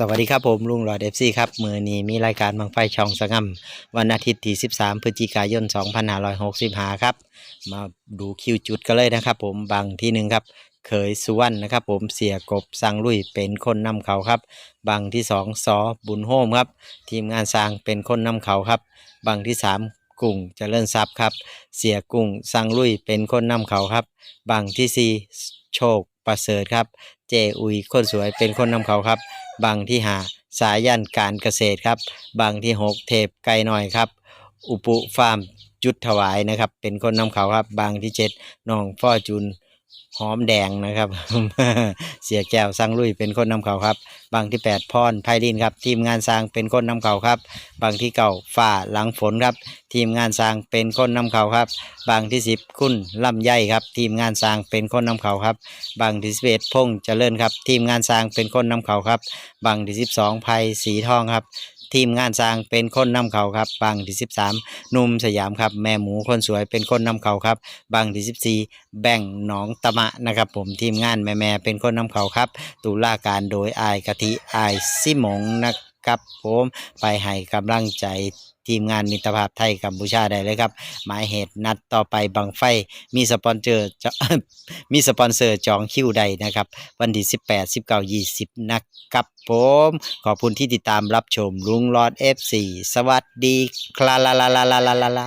สวัสดีครับผมลุงหลอดเอฟซีครับมือนี้มีรายการบังไฟช่องสะงำวันอาทิตย์ที่ 13 พฤศจิกายน 2565 ครับ มาดูคิวจุดกันเลยนะครับ ผมบางที่หนึ่งครับเคยสุวรรณนะครับ ผมเสียกบสังลุยเป็นคนนำเขาครับบางที่สองสอบุญโฮมครับ ทีมงานสร้างเป็นคนนำเขาครับบางที่สามกุ้งเจริญทรัพย์ครับ เสียกุ้งสังลุยเป็นคนนำเขาครับบางที่สี่โชคประเสริฐครับ เจอุยคนสวยเป็นคนนำเขาครับ บางที่หาสายันการเกษตรครับ บางที่หกเทพไกลหน่อยครับ อุปุฟาร์มจุดถวายนะครับ เป็นคนนำเขาครับ บางที่เจ็ดน้องฟอจุน หอมแดงนะครับ เสียแก้วสร้างลุยเป็นคนนำเขาครับ บางที่แปดพรไพลินครับ ทีมงานสร้างเป็นคนนำเขาครับ บางที่เก่าฝ่าหลังฝนครับ ทีมงานสร้างเป็นคนนำเขาครับ บางที่สิบคุณลำไยครับ ทีมงานสร้างเป็นคนนำเขาครับ บางที่สิบเอ็ดพงเจริญครับ ทีมงานสร้างเป็นคนนำเขาครับ บางที่สิบสองภัยสีทองครับ ทีมงานสร้างเป็นคนนำเขาครับบางที่สิบสามนุ่มสยามครับ แม่หมูคนสวยเป็นคนนำเขาครับบางที่สิบสี่แบ่งหนองตะมะนะครับผมทีมงานแม่แม่เป็นคนนำเขาครับ ตุลาการโดยอายกะทิอายซิมงนะครับ ครับผมไปให้กำลังใจทีมงานมิตรภาพไทยกัมพูชาได้เลยครับ หมายเหตุนัดต่อไปบังไฟมีสปอนเซอร์มีสปอนเซอร์จองคิวใดนะครับ วันที่ 18 19 20 นะครับผม ขอบคุณที่ติดตามรับชมลุงรอด F4 สวัสดีคลาลาลาลาลาลา